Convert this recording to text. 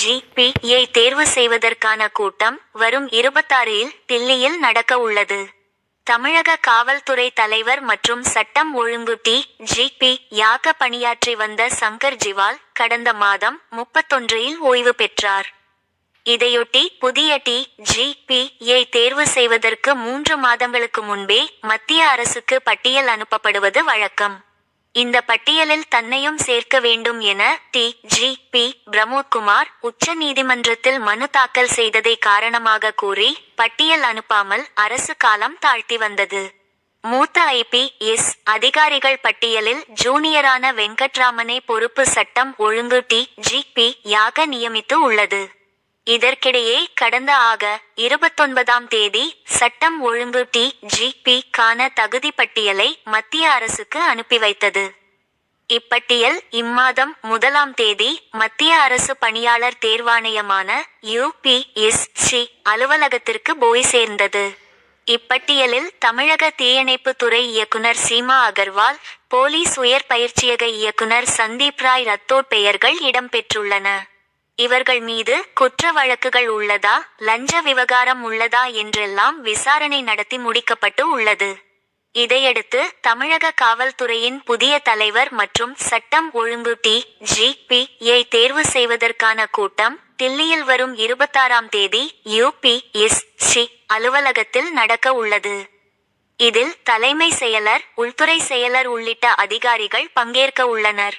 ஜிபியை தேர்வு செய்வதற்கான கூட்டம் வரும் இருபத்தாறில் தில்லியில் நடக்க உள்ளது. தமிழக காவல்துறை தலைவர் மற்றும் சட்டம் ஒழுங்கு டி ஜிபி யாக பணியாற்றி வந்த சங்கர் ஜிவால் கடந்த மாதம் முப்பத்தொன்றில் ஓய்வு பெற்றார். இதையொட்டி புதிய டி ஜிபியை தேர்வு செய்வதற்கு மூன்று மாதங்களுக்கு முன்பே மத்திய அரசுக்கு பட்டியல் அனுப்பப்படுவது வழக்கம். இந்த பட்டியலில் தன்னையும் சேர்க்க வேண்டும் என டி. ஜி. பி. பிரமோத்குமார் உச்ச நீதிமன்றத்தில் மனு தாக்கல் செய்ததை காரணமாக கூறி பட்டியல் அனுப்பாமல் அரசு காலம் தாழ்த்தி வந்தது. மூத்த ஐபி எஸ். அதிகாரிகள் பட்டியலில் ஜூனியரான வெங்கட்ராமனை பொறுப்பு சட்டம் ஒழுங்கு டி. ஜி. பி. யாக நியமித்து உள்ளது. இதற்கிடையே கடந்த ஆக இருபத்தொன்பதாம் தேதி சட்டம் ஒழுங்கு டி. ஜி. பி. கான தகுதி பட்டியலை மத்திய அரசுக்கு அனுப்பி வைத்தது. இப்பட்டியல் இம்மாதம் முதலாம் தேதி மத்திய அரசு பணியாளர் தேர்வாணையமான யுபிஎஸ்சி அலுவலகத்திற்கு போய் சேர்ந்தது. இப்பட்டியலில் தமிழக தீயணைப்பு துறை இயக்குனர் சீமா அகர்வால் போலீஸ் உயர் பயிற்சியக இயக்குனர் சந்தீப் ராய் ரத்தோட் பெயர்கள் இடம்பெற்றுள்ளன இவர்கள் மீது குற்ற வழக்குகள் உள்ளதா லஞ்ச விவகாரம் உள்ளதா என்றெல்லாம் விசாரணை நடத்தி முடிக்கப்பட்டு உள்ளது. இதையடுத்து தமிழக காவல்துறையின் புதிய தலைவர் மற்றும் சட்டம் ஒழுங்கு டி. ஜி. பி. யை தேர்வு செய்வதற்கான கூட்டம் தில்லியில் வரும் இருபத்தாறாம் தேதி யுபி எஸ். சி. அலுவலகத்தில் நடக்க உள்ளது. இதில் தலைமை செயலர் உள்துறை செயலர் உள்ளிட்ட அதிகாரிகள் பங்கேற்க உள்ளனர்.